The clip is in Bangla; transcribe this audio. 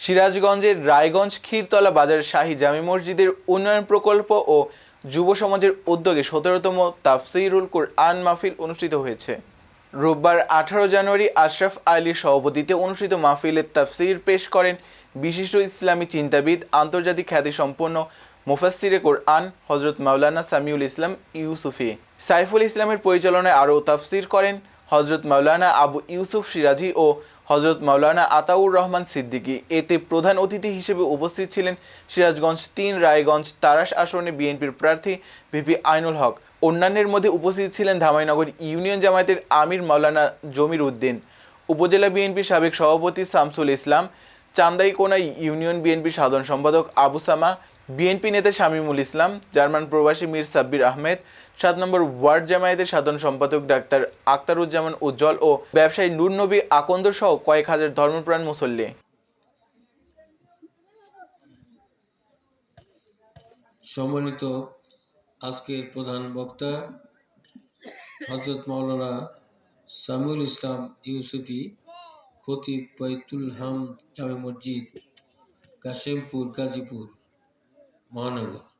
সিরাজগঞ্জের রায়গঞ্জ ক্ষীরতলা বাজার শাহী জামি মসজিদের উন্নয়ন প্রকল্প ও যুব সমাজের উদ্যোগে সতেরোতম তাফসিরুল কুরআন মাহফিল অনুষ্ঠিত হয়েছে। রোববার আঠারো জানুয়ারি আশরাফ আলীর সভাপতিতে অনুষ্ঠিত মাহফিলের তাফসির পেশ করেন বিশিষ্ট ইসলামী চিন্তাবিদ, আন্তর্জাতিক খ্যাতিসম্পন্ন মুফাসসিরে কোরআন হজরত মাওলানা সামিউল ইসলাম ইউসুফি। সাইফুল ইসলামের পরিচালনায় আরও তাফসির করেন হজরত মাওলানা আবু ইউসুফ সিরাজি ও হজরত মাওলানা আতাউর রহমান সিদ্দিকী এতে প্রধান অতিথি হিসেবে উপস্থিত ছিলেন সিরাজগঞ্জ তিন, রায়গঞ্জ তারাস আসনে বিএনপির প্রার্থী ভিপি আইনুল হক। অন্যান্যের মধ্যে উপস্থিত ছিলেন ধামাইনগর ইউনিয়ন জামায়াতের আমির মাওলানা জমির উদ্দিন। উপজেলা বিএনপির সাবেক সভাপতি শামসুল ইসলাম, চান্দাইকোনা ইউনিয়ন বিএনপির সাধারণ সম্পাদক আবু সামা বিএনপি নেতা শামীমুল ইসলাম, জার্মান প্রবাসী মীর সাব্বির আহমেদ, সাত নম্বর ওয়ার্ড জামায়াতের সাধারণ সম্পাদক ডাক্তার আক্তারুজ্জামান উজ্জ্বল ও ব্যবসায়ী নূর নবী আকন্দ সহ কয়েক হাজার ধর্মপ্রাণ মুসল্লি। সম্মানিত আজকের প্রধান বক্তা হজরত মাওলানা সামিউল ইসলাম ইউসুফি, খতিব বাইতুল হাম জামে মসজিদ, কাশেমপুর, গাজীপুর। மாணவர்